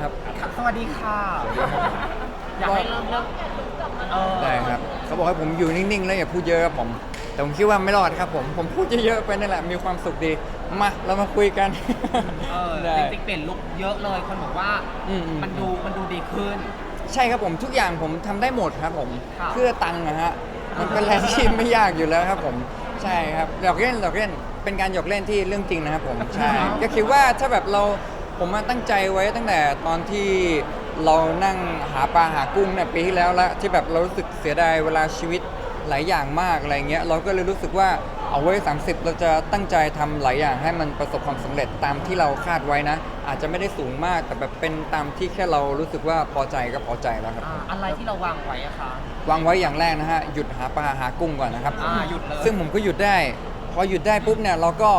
ครับ ครับสวัสดีค่ะ อยากให้เริ่มเรื่องเออได้ครับ เขาบอกให้ผมอยู่นิ่งๆ แล้วอย่าพูดเยอะครับผม แต่ผมคิดว่าไม่รอดครับผม ผมพูดเยอะๆไปนั่นแหละ มีความสุขดี มา เรามาคุยกัน เออได้ จริงๆเปลี่ยนลุคเยอะเลยคนบอกว่าอืมอืม มันดูมันดูดีขึ้น ใช่ครับผมทุกอย่างผมทำได้หมดครับผมครับเพื่อตังค์นะฮะมันเป็นอะไรที่ไม่ยากอยู่แล้วครับผมใช่ครับหยอกเล่นหยอกเล่นเป็นการหยอกเล่นที่เรื่องจริงนะครับผมใช่ ก็คิดว่าถ้าแบบเรา ผมมาตั้งใจไว้ตั้งแต่ตอนที่เรานั่งหาปลาหากุ้งเนี่ยปีที่แล้วละที่แบบเรารู้สึกเสียดายเวลาชีวิตหลายอย่างมากอะไรเงี้ยเราก็เลยรู้สึกว่าเอาไว้ 30 เราจะตั้งใจทำหลายอย่างให้มันประสบความสำเร็จตามที่เราคาดไว้นะ อาจจะไม่ได้สูงมากแต่แบบเป็นตามที่แค่เรารู้สึกว่าพอใจก็พอใจแล้วครับอ่าอะไรที่เราวางไว้อะคะวางไว้อย่างแรกนะฮะหยุดหาปลาหากุ้งก่อนนะครับอ่าหยุดเลยซึ่งผมก็หยุดได้ พอหยุดได้ปุ๊บเนี่ยเราก็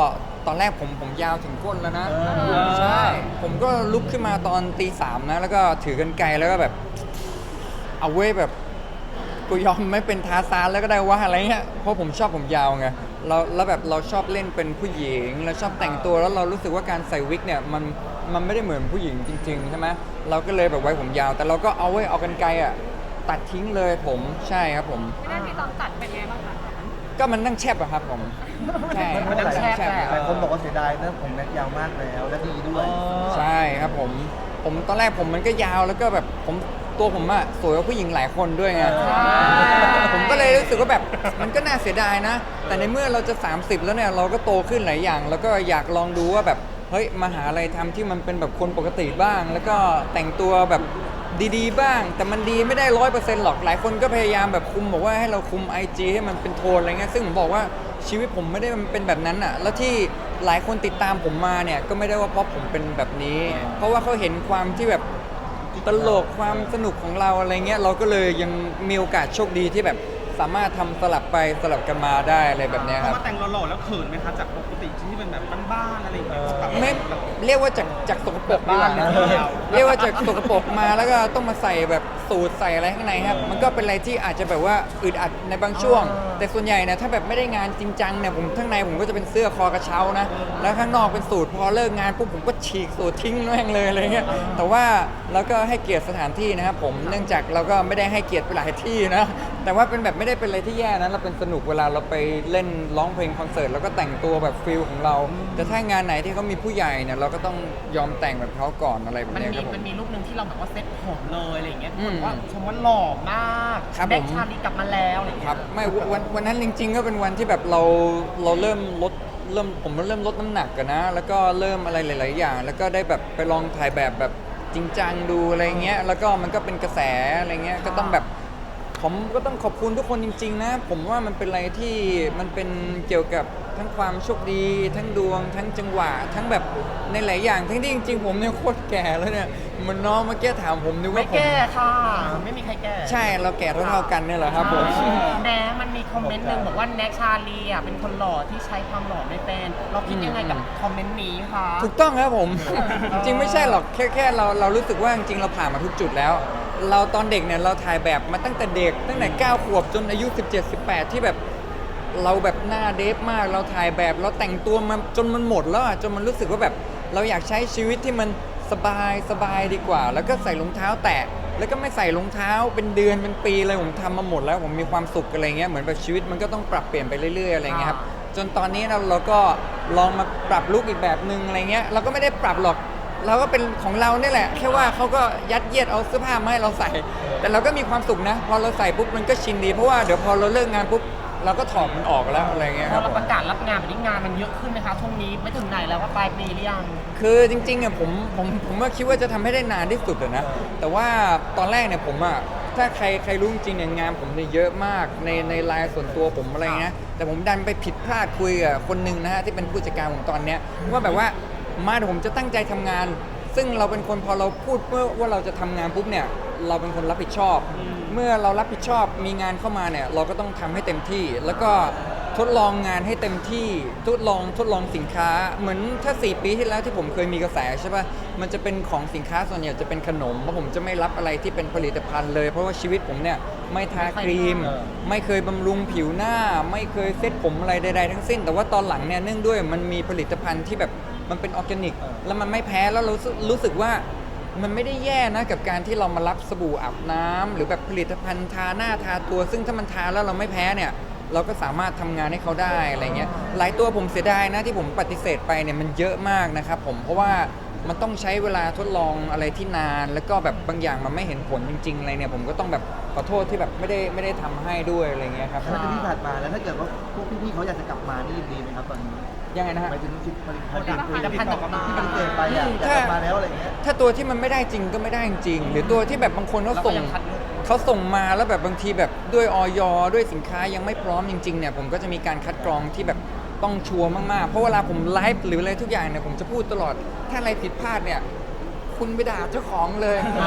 ตอนแรกผมผมยาวถึงก้นแล้วนะเออใช่ผมก็ลุกขึ้นมาตอนตีสามนะ แล้วก็ถือกันไกลแล้วก็แบบ เอาเว้ยแบบ กูยอมไม่เป็นทาซานแล้วก็ได้ว่าอะไรเงี้ยเพราะผมชอบผมยาวไงเราแล้วแบบเราชอบเล่นเป็นผู้หญิงเราชอบแต่งตัวแล้วเรารู้สึกว่าการใส่วิกเนี่ยมันมันไม่ได้เหมือนผู้หญิงจริงๆใช่ไหมเราก็เลยแบบไว้ผมยาว แต่เราก็เอาไว้เอากันไกลอะตัดทิ้งเลยผมใช่ครับผม วินาทีตอนตัดเป็นไงบ้างคะ ก็มันนั่งแชบอะครับผมใช่มันนั่งแชบแหละหลายคนบอกว่าเสียดายนะผมแม็กยาวมากแล้วและดีด้วยใช่ครับผม ผมตอนแรกผมมันก็ยาวแล้วก็แบบผมตัวผมอะสวยกว่าผู้หญิงหลายคนด้วยไงใช่ ผมก็เลยรู้สึกว่าแบบมันก็น่าเสียดายนะ แต่ในเมื่อเราจะ 30 แล้วเนี่ยเราก็โตขึ้นหลายอย่าง แล้วก็อยากลองดูว่าแบบเฮ้ยมาหาอะไรทำที่มันเป็นแบบคนปกติบ้าง แล้วก็แต่งตัวแบบ ดีๆ บ้าง แต่มันดีไม่ได้ร้อยเปอร์เซ็นต์หรอกหลายคนก็พยายามแบบคุมบอกว่าให้เราคุม IG ให้มันเป็นโทนอะไรเงี้ยซึ่งผมบอกว่าชีวิตผมไม่ได้มันเป็นแบบนั้นอะแล้วที่หลายคนติดตามผมมาเนี่ยก็ไม่ได้ว่าเพราะผมเป็นแบบนี้ เพราะว่าเขาเห็นความที่แบบตลกความสนุกของเราอะไรเงี้ยเราก็เลยยังมีโอกาสโชคดีที่แบบ สามารถทำสลับไปสลับกันมาได้อะไรแบบเนี้ยเพครับราะว่าแต่งหล่อๆแล้วเขินไหมคะจากปกติที่เป็นแบบบ้านๆอะไรอย่างเงี้ยกลับาไม่เรียกว่าจากจากสกปรกดีกว่าบ้านเลยเรียกว่าจากสกปรกมาแล้วก็ต้องมาใส่แบบ สูตรใส่อะไรข้างในครับ มันก็เป็นอะไรที่อาจจะแบบว่าอึดอัดในบางช่วง แต่ส่วนใหญ่เนี่ยถ้าแบบไม่ได้งานจริงจังเนี่ยผมข้างในผมก็จะเป็นเสื้อคอกระเช้านะ แล้วข้างนอกเป็นสูตรพอเลิกงานปุ๊บผมก็ฉีกสูตรทิ้งแม่งเลยอะไรเงี้ย แต่ว่าเราก็ให้เกียรติสถานที่นะครับผมเนื่องจากเราก็ไม่ได้ให้เกียรติไปหลายที่นะ แต่ว่าเป็นแบบไม่ได้เป็นอะไรที่แย่นะเราเป็นสนุกเวลาเราไปเล่นร้องเพลงคอนเสิร์ตแล้วก็แต่งตัวแบบฟิลของเรา แต่ถ้างานไหนที่เขามีผู้ใหญ่เนี่ยเราก็ต้องยอมแต่งแบบเขาก่อนอะไรแบบมันเนี้ยมีครับผม มันมีรูปหนึ่งที่เราแบบว่าเซ็ตผมเลยอะไรอย่างเงี้ยทุกอืคนมบอกว่าชมว่าหล่อมากครับแบ็คผมชาลีกลับมาแล้วอะไรอย่างคเงี้รัยบไม่วันวันนั้นจริงๆก็เป็นวันที่แบบเราเราเริ่มลดเริ่มผมเริ่มลดน้ำหนักกันนะ แล้วก็เริ่มอะไรหลาย ๆ อย่าง แล้วก็ได้แบบไปลองถ่ายแบบแบบจริงจังดูอะไรเงี้ยแล้วก็มันก็เป็นกระแสอะไรเงี้ยก็ต้องแบบ ผมก็ต้องขอบคุณทุกคนจริง ๆ นะ ผมว่ามันเป็นอะไรที่มันเป็นเกี่ยวกับทั้งความโชคดี ทั้งดวง ทั้งจังหวะ ทั้งแบบในหลายอย่าง ทั้งที่จริง ๆ ผมเนี่ยโคตรแก่แล้วเนี่ยเหมันน้องเมื่อกี้ถามผมนึกไม่ว่าผมแก้ค่ะ ไม่มีใครแก้ใช่เราแก่เท่าๆกันเนี่ยแหละครับผมแม้มันมีคอมเมนต์หนึ่งบอกว่าแน็กชาลีอะเป็นคนหล่อที่ใช้ความหล่อไม่เป็นเราคิดยังไงกับคอมเมนต์นี้คะ ถูกต้องครับผม จริงๆไม่ใช่หรอกแค่แค่เราเรารู้สึกว่าจริงๆเราผ่านมาทุกจุดแล้ว เราตอนเด็กเนี่ยเราถ่ายแบบมาตั้งแต่เด็ก ตั้งแต่9ขวบจนอายุ 17 18 ที่แบบเราแบบหน้าเดฟมาก เราถ่ายแบบเราแต่งตัวมาจนมันหมดแล้วอะจนมันรู้สึกว่าแบบ เราอยากใช้ชีวิตที่มันสบายสบายดีกว่า แล้วก็ใส่รองเท้าแตะแล้วก็ไม่ใส่รองเท้าเป็นเดือนเป็นปีเลยผมทำมาหมดแล้วผมมีความสุขอะไรเงี้ยเหมือนแบบชีวิตมันก็ต้องปรับเปลี่ยนไปเรื่อยๆอะไรเงี้ยครับจนตอนนี้เราเราก็ลองมาปรับลุคอีกแบบหนึ่งอะไรเงี้ยเราก็ไม่ได้ปรับหรอก เราก็เป็นของเราเนี่ยแหละ แค่ว่าเขาก็ยัดเยียดเอาเสื้อผ้ามาให้เราใส่ แต่เราก็มีความสุขนะ พอเราใส่ปุ๊บมันก็ชินดี เพราะว่าเดี๋ยวพอเราเลิกงานปุ๊บเราก็ถอดมันออกแล้วอะไรเงี้ยพคอรับเราผมประกาศรับงานแบบนี้งานมันเยอะขึ้นไหมคะช่วงนี้ไม่ถึงไหนแล้วว่าปลายปีหรือยังคือจริงๆอะผมผมผมว่าคิดว่าจะทำให้ได้นานที่สุดอะนะ แต่ว่าตอนแรกเนี่ยผมอะถ้าใครใครรู้จริงๆเนี่ยงานผมเนี่ยเยอะมากในในไลน์ส่วนตัวผมอะไรเงี้ยแต่ผมดันไปผิดพลาดคุยกับคนหนึ่งนะฮะที่เป็นผู้จัดการผมตอนเนี้ยว่าแบบว่า มาเดี๋ยวผมจะตั้งใจทำงาน ซึ่งเราเป็นคนพอเราพูดเมื่อว่าเราจะทำงานปุ๊บเนี่ย เราเป็นคนรับผิดชอบ เมื่อเรารับผิดชอบมีงานเข้ามาเนี่ย เราก็ต้องทำให้เต็มที่ แล้วก็ทดลองงานให้เต็มที่ทดลองทดลองสินค้า เหมือนถ้า 4 ปีที่แล้วที่ผมเคยมีกระแสใช่ป่ะมันจะเป็นของสินค้าส่วนใหญ่จะเป็นขนมเพราะผมจะไม่รับอะไรที่เป็นผลิตภัณฑ์เลย เพราะว่าชีวิตผมเนี่ยไม่ทาครีม ไม่เคยบำรุงผิวหน้า ไม่เคยเซ็ตผมอะไรใดๆทั้งสิ้น แต่ว่าตอนหลังเนี่ยเนื่องด้วยมันมีผลิตภัณฑ์ที่แบบ มันเป็นออร์แกนิก แล้วมันไม่แพ้แล้วเรารู้สึกรู้สึกว่ามันไม่ได้แย่นะกับการที่เรามารับสบู่อาบน้ำหรือแบบผลิตภัณฑ์ทาหน้าทาตัว ซึ่งถ้ามันทาแล้วเราไม่แพ้เนี่ย เราก็สามารถทำงานให้เขาได้อะไรเงี้ยหลายตัวผมเสียดายนะที่ผมปฏิเสธไปเนี่ยมันเยอะมากนะครับผมเพราะว่ามันต้องใช้เวลาทดลองอะไรที่นาน แล้วก็แบบบางอย่างมันไม่เห็นผลจริงๆอะไรเนี่ยผมก็ต้องแบบขอโทษที่แบบไม่ได้ไม่ได้ทำให้ด้วยอะไรเงี้ยครับแล้วที่ผ่านมาแล้วถ้าเกิดว่าพวกพี่ๆเขาอยากจะกลับมานี่ยินดีไหมครับตอนนี้ ยังไงนะฮะ หมายถึงสิผลิตภัณฑ์ผลิตภัณฑ์ต่างๆที่ปฏิเสธไปอะอยากกลับมาแล้วอะไรอย่างเงี้ย ถ้าตัวที่มันไม่ได้จริงก็ไม่ได้จริง หรือตัวที่แบบบางคนเขาเราก็ส่งยังคัดเลือก เขาส่งมาแล้วแบบบางทีแบบด้วยออยด้วยสินค้ายังไม่พร้อมจริงๆเนี่ยผมก็จะมีการคัดกรองที่แบบต้องชัวร์มากๆ เพราะเวลาผมไลฟ์หรืออะไรทุกอย่างเนี่ยผมจะพูดตลอด ถ้าอะไรผิดพลาดเนี่ย คุณไปด่าเจ้าของเลยอ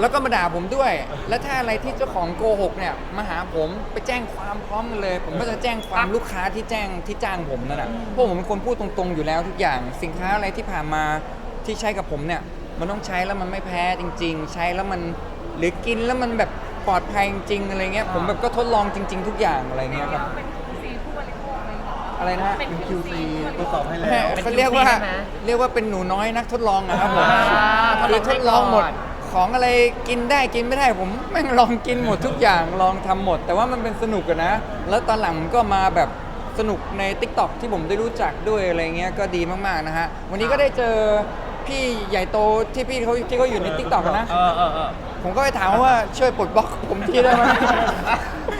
แล้วก็มาด่าผมด้วย และถ้าอะไรที่เจ้าของโกหกเนี่ยมาหาผมไปแจ้งความพร้อมกันเลย ผมก็จะแจ้งความลูกค้าที่แจ้งที่จ้างผมนั่นแหละเพราะผมเป็นคนพูดตรงๆอยู่แล้วทุกอย่าง สินค้าอะไรที่ผ่านมาที่ใช้กับผมเนี่ย มันต้องใช้แล้วมันไม่แพ้จริง ๆ ใช้แล้วมันหรือกินแล้วมันแบบปลอดภัยจริงๆอะไรเงี้ยผมแบบก็ทดลองจริง ๆ ทุกอย่างอะไรเงี้ยครับ อะไรนะฮะเป็น QC ตรวจสอบให้แม่แล้ว เขาเรียกว่าใช่ไหมเรียกว่าเป็นหนูน้อยนักทดลองนะครับผมอ่าคือทดลองหมดทดลองให้ก่อน ของอะไรกินได้กินไม่ได้ผมแม่งลองกินหมดทุกอย่างลองทำหมด แต่ว่ามันเป็นสนุกอะนะ แล้วตอนหลังก็มาแบบสนุกใน t ิ k t o k ที่ผมได้รู้จักด้วยอะไรเงี้ยก็ดีมากๆนะฮะวันนี้ก็ได้เจอพี่ใหญ่โตที่พี่เขาที่เขาอยู่ใน t ิ k t o k นะ เออเออเออ ผมก็ไปถามว่าช่วยปลดบล็อกผมทีได้ไหม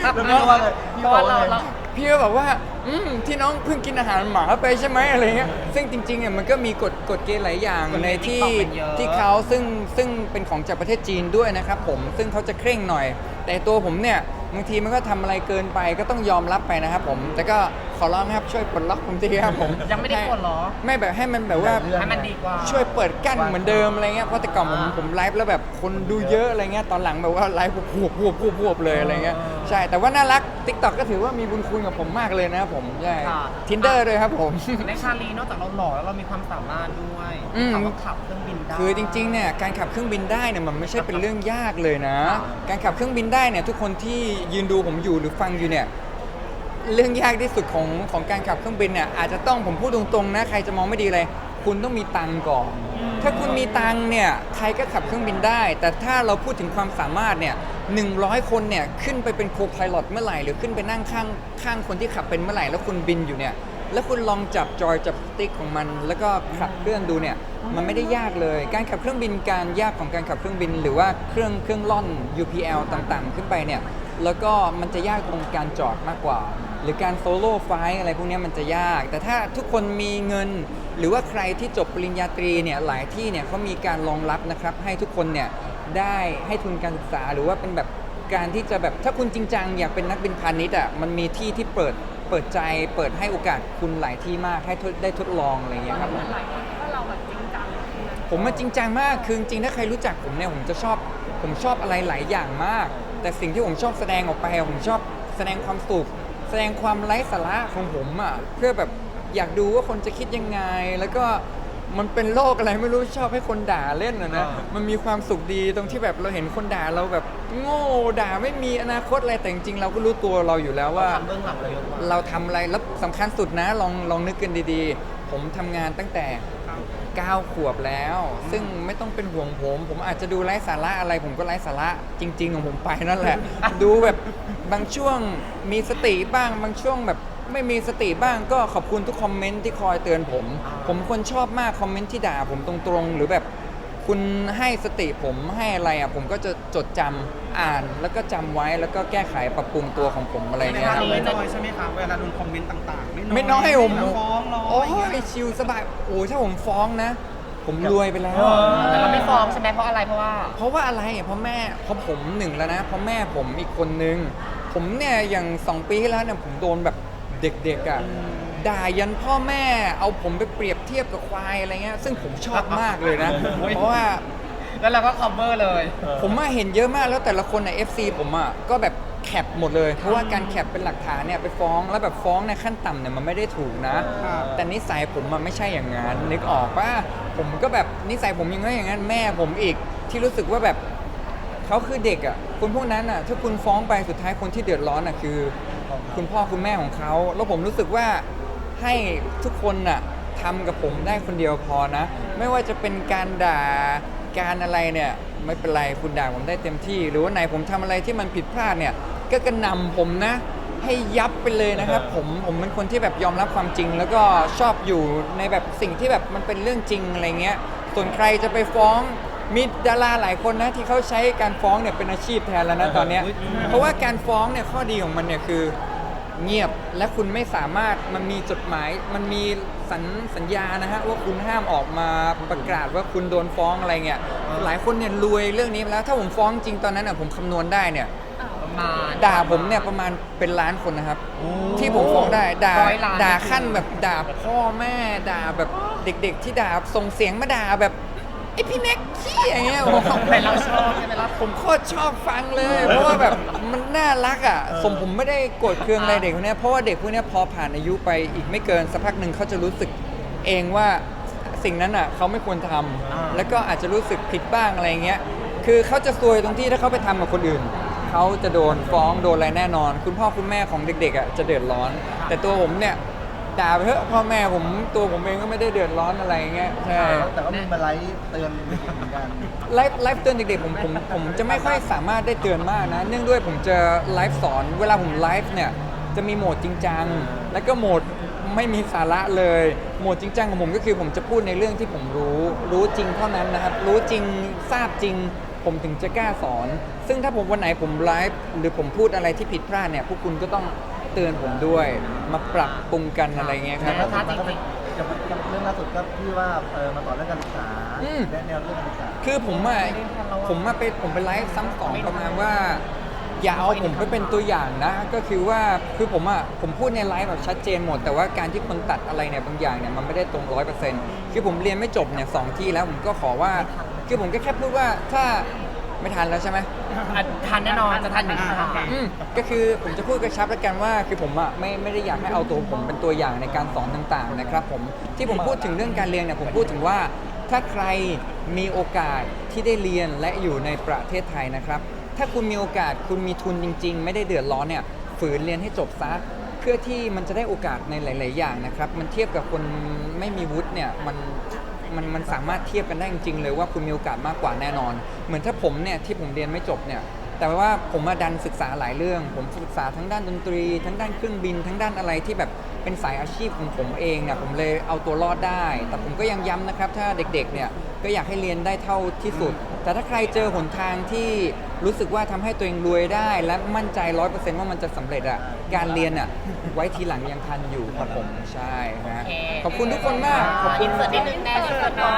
แล้วพี่ว่าไงพี่เพราะบอว่ากเราว่าไงเราพี่ก็บอกว่าอืมที่น้องเพิ่งกินอาหารหมาไปใช่ไหมอะไรเงี้ยซึ่งจริงๆเนี่ยมันก็มีกฎกฎเกณฑ์หลายอย่างกฎเกณฑ์ในที่ TikTok มันเยอะ ที่เขาซึ่งซึ่งเป็นของจากประเทศจีนด้วยนะครับผมซึ่งเขาจะเคร่งหน่อย แต่ตัวผมเนี่ย บางทีมันก็ทำอะไรเกินไปก็ต้องยอมรับไปนะครับผม แต่ก็ขอร้องนะครับช่วยปลดล็อกผมทีครับผมยังไม่ได้กดเหรอไม่แบบให้มันแบบว่า ให้มันดีกว่า ช่วยเปิดกั้นเหมือนเดิมอะไรเงี้ย เพราะแต่ก่อนผมอ่าผมไลฟ์แล้วแบบคนดูเยอะอะไรเงี้ย ตอนหลังแบบว่าไลฟ์พวบพวบพวบพวบเลยอะไรเงี้ย อ่าใช่ แต่ว่าน่ารัก t ิ k t o k ก็ถือว่ามีบุญคุณกับผมมากเลยนะครับผม ใช่ ค่ะ Tinder ด้วยครับผม ในชาลีนอกจากเราหล่อแล้วเรามีความสามารถด้วยอืมเขาก็ขับเครื่องบิน ได้ คือจริงๆ เนี่ยการขับเครื่องบินได้เนี่ยมันไม่ใช่เป็นเรื่องยากเลยนะ การขับเครื่องบินได้เนี่ยทุกคนที่ยืนดูผมอยู่หรือฟังอยู่เนี่ยเรื่องยากที่สุดของของการขับเครื่องบินเนี่ยอาจจะต้องผมพูดตรงๆนะใครจะมองไม่ดีเลย คุณต้องมีตังค์ก่อน ถ้าคุณมีตังค์เนี่ยใครก็ขับเครื่องบินได้ แต่ถ้าเราพูดถึงความสามารถเนี่ยหนึ่งร้อยคนเนี่ยขึ้นไปเป็นโคพายロเมื่อไหร่หรือขึ้นไปนั่งข้างข้างคนที่ขับเป็นเมื่อไหร่แล้วคุณบินอยู่เนี่ย แล้วคุณลองจับจอยจับสติ๊กของมัน แล้วก็ขับเครื่องดูเนี่ยมันไม่ได้ยากเลย การขับเครื่องบินการยากของการขับเครื่องบิน หรือว่าเครื่องเครื่องล่อน UPL ต่างๆ ขึ้นไปเนี่ยแล้วก็มันจะยากตรงการจอดมากกว่า หรือการโซโล่ไฟล์อะไรพวกเนี้ยมันจะยาก แต่ถ้าทุกคนมีเงิน หรือว่าใครที่จบปริญญาตรีเนี่ยหลายที่เนี่ยเขามีการรองรับนะครับให้ทุกคนเนี่ยได้ให้ทุนการศึกษาหรือว่าเป็นแบบการที่จะแบบถ้าคุณจริงจังอยากเป็นนักบินพาณิชย์อะมันมีที่ที่เปิด เปิดใจเปิดให้โอกาสคุณหลายที่มากให้ทดได้ทดลองอะไรอย่างเงี้ยครับผมมาจริงจังมาก คือจริงๆถ้าใครรู้จักผมเนี่ยผมจะชอบ ผมชอบอะไรหลายอย่างมาก แต่สิ่งที่ผมชอบแสดงออกไปอะผมชอบแสดงความสุขแสดงความไร้สาระของผมอะเพื่อแบบอยากดูว่าคนจะคิดยังไง แล้วก็ มันเป็นโลกอะไรไม่รู้ชอบให้คนด่าเล่นอะนะ อ่ามันมีความสุขดีตรงที่แบบเราเห็นคนด่าเราแบบ โง่ด่าไม่มีอนาคตอะไรแต่จริงๆเราก็รู้ตัวเราอยู่แล้วว่า ทำเบื้องหลังเราเยอะมากเราทำอะไรแล้วสำคัญสุดนะลองลองนึกกันดีๆ ผมทำงานตั้งแต่ 9 ขวบแล้ว ซึ่งไม่ต้องเป็นห่วงผม ผมอาจจะดูไร้สาระอะไร ผมก็ไร้สาระจริง ๆ ของผมไปนั่นแหละ ดูแบบบางช่วงมีสติบ้างบางช่วงแบบ ไม่มีสติบ้างก็ขอบคุณทุกคอมเมนต์ที่คอยเตือนผมอ่าผมคนชอบมากคอมเมนต์ที่ด่าผมตรงๆ หรือแบบคุณให้สติผมให้อะไรอะผมก็จะจดจำอ่านแล้วก็จำไว้แล้วก็แก้ไขปรับปรุงตัวของผมอะไรไม่เงี้ยครับ ไม่น้อยใช่ไหมคะเวลาโดนคอมเมนต์ต่างๆไม่น้อยผมฟ้องร้องโอ้อะไรอย่างเงี้ยยชิลสบายโอ้ยถ้าผมฟ้องนะ ผมรวยไปแล้วเออแต่เราไม่ฟ้องใช่ไหมเพราะอะไรเพราะว่า เพราะว่าอะไรเพราะแม่เพราะผมหนึ่งแล้วนะเพราะแม่ผมอีกคนนึง ผมเนี่ยอย่างสองปีที่แล้วเนี่ยผมโดนแบบ เด็กๆอะด่ายันพ่อแม่เอาผมไปเปรียบเทียบกับควายอะไรเงี้ยซึ่งผมชอบมากเลยนะ เพราะว่าแล้วเราก็ cover เลย ผมมาเห็นเยอะมากแล้วแต่ละคนใน FC ผมอะก็แบบแคปหมดเลย เพราะว่าการแคปเป็นหลักฐานเนี่ยไปฟ้องแล้วแบบฟ้องในขั้นต่ำเนี่ยมันไม่ได้ถูกนะครับแต่นิสัยผมมันไม่ใช่อย่างนั้นนึกออกป่ะผมก็แบบนิสัยผมยังไงอย่างนั้นแม่ผมอีกที่รู้สึกว่าแบบเขาคือเด็กอะคนพวกนั้นอะถ้าคุณฟ้องไปสุดท้ายคนที่เดือดร้อนอะคือ คุณพ่อคุณแม่ของเขา แล้วผมรู้สึกว่าให้ทุกคนน่ะทำกับผมได้คนเดียวพอนะ ไม่ว่าจะเป็นการด่าการอะไรเนี่ยไม่เป็นไรคุณด่าผมได้เต็มที่ หรือว่าไหนผมทำอะไรที่มันผิดพลาดเนี่ย ก็กระหนำผมนะ ให้ยับไปเลยนะครับ ผมผมเป็นคนที่แบบยอมรับความจริง แล้วก็ชอบอยู่ในแบบสิ่งที่แบบมันเป็นเรื่องจริงอะไรเงี้ยส่วนใครจะไปฟ้อง มีดาราหลายคนนะที่เขาใช้การฟ้องเนี่ยเป็นอาชีพแทนแล้วนะตอนเนี้ยเพราะว่าการฟ้องเนี่ยข้อดีของมันเนี่ยคือเงียบและคุณไม่สามารถมันมีจดหมายมันมีสัญสัญญานะฮะว่าคุณห้ามออกมาประกาศว่าคุณโดนฟ้องอะไรเงี้ยหลายคนเนี่ยรวยเรื่องนี้มาแล้ว ถ้าผมฟ้องจริงตอนนั้นอะผมคำนวณได้เนี่ยประมาณด่าผมเนี่ยประมาณเป็นล้านคนนะครับ ที่ผมฟ้องได้ด่าร้อยล้านด่าขั้นแบบด่าพ่อแม่ด่าแบบเด็ก ๆ ที่ด่าส่งเสียงมาด่าแบบ ไอพี่แน็กขี้อย่างเงี้ยผมแต่เราชอบใช่ไหมล่ะผมโคตรชอบฟังเลย เพราะว่าแบบมันน่ารักอะ สมผมไม่ได้โกรธเคืองอะไรเด็กพวกเนี้ยเพราะว่าเด็กพวกเนี้ยพอผ่านอายุไปอีกไม่เกินสักพักหนึ่งเขาจะรู้สึกเองว่าสิ่งนั้นอะเขาไม่ควรทำอ่าแล้วก็อาจจะรู้สึกผิดบ้างอะไรเงี้ย คือเขาจะซวยตรงที่ถ้าเขาไปทำกับคนอื่น เขาจะโดนฟ้องโดนอะไรแน่นอน คุณพ่อคุณแม่ของเด็กๆอะจะเดือดร้อน แต่ตัวผมเนี่ย ด่าไปเถอะพ่อแม่ผมตัวผมเองก็ไม่ได้เดือดร้อนอะไรเงี้ยใช่แต่ก็มีมาไลฟ์เตือนเหมือนกันไลฟ์ไลฟ์เตือนเด็กๆผมผมผมจะไม่ค่อยสามารถได้เตือนมากนะ เนื่องด้วยผมจะไลฟ์สอนเวลาผมไลฟ์เนี่ยจะมีโหมดจริงจังแล้วก็โหมดไม่มีสาระเลย โหมดจริงจังของผมก็คือผมจะพูดในเรื่องที่ผมรู้ รู้จริงเท่านั้นนะครับ รู้จริงทราบจริง ผมถึงจะกล้าสอน ซึ่งถ้าผมวันไหนผมไลฟ์หรือผมพูดอะไรที่ผิดพลาดเนี่ยพวกคุณก็ต้องเตือนผมด้วย มาปรับปรุงกันอะไรเงี้ยครับ แล้วถ้าจริงอย่างเรื่องล่าสุดก็ที่ว่าเออมาต่อเรื่องการศึกษาอืมแนะแนวเรื่องการศึกษา คือผมอะผมมาเป็นผมไปไลฟ์ซ้ำสองประมาณว่า อย่าเอาผมไปเป็นตัวอย่างนะ ก็คือว่าคือผมอะผมพูดในไลฟ์แบบชัดเจนหมด แต่ว่าการที่คนตัดอะไรเนี่ยบางอย่างเนี่ยมันไม่ได้ตรงร้อยเปอร์เซ็นต์คือผมเรียนไม่จบเนี่ยสองที่แล้วผมก็ขอว่า คือผมก็แค่พูดว่าถ้า ไม่ทันแล้วใช่ไหมๆอะทันแน่นอนจะทันอย่างที่ถามอืมก็คือผมจะพูดกระชับแล้วกันว่า คือผมอะไม่ไม่ได้อยากให้เอาตัวผมเป็นตัวอย่างในการสอนต่างๆนะครับผมที่ผมพูดถึงเรื่องการเรียนเนี่ยผมพูดถึงว่า ถ้าใครมีโอกาสที่ได้เรียนและอยู่ในประเทศไทยนะครับ ถ้าคุณมีโอกาสคุณมีทุนจริง ๆ ไม่ได้เดือดร้อนเนี่ยฝืนเรียนให้จบซะเพื่อที่มันจะได้โอกาสในหลาย ๆ อย่างนะครับ มันเทียบกับคนไม่มีวุฒิเนี่ยมัน มันมันสามารถเทียบกันได้จริงๆเลยว่าคุณมีโอกาสมากกว่าแน่นอน เหมือนถ้าผมเนี่ยที่ผมเรียนไม่จบเนี่ยแต่ว่าผมมาดันศึกษาหลายเรื่อง ผมศึกษาทั้งด้านดนตรี ทั้งด้านเครื่องบิน ทั้งด้านอะไรที่แบบเป็นสายอาชีพของผมเองเนี่ยผมเลยเอาตัวรอดได้ แต่ผมก็ยังย้ำนะครับ ถ้าเด็กๆเนี่ยก็อยากให้เรียนได้เท่าที่สุด แต่ถ้าใครเจอหนทางที่รู้สึกว่าทำให้ตัวเองรวยได้ และมั่นใจร้อยเปอร์เซ็นต์ว่ามันจะสำเร็จอะการเรียนอะไว้ทีหลังยังทันอยู่ครับผมใช่ฮะโอเคขอบคุณทุกคนมากขอบคุณ อินเสิร์ตนิดนึงแน่อินเสิร์ตเนาะ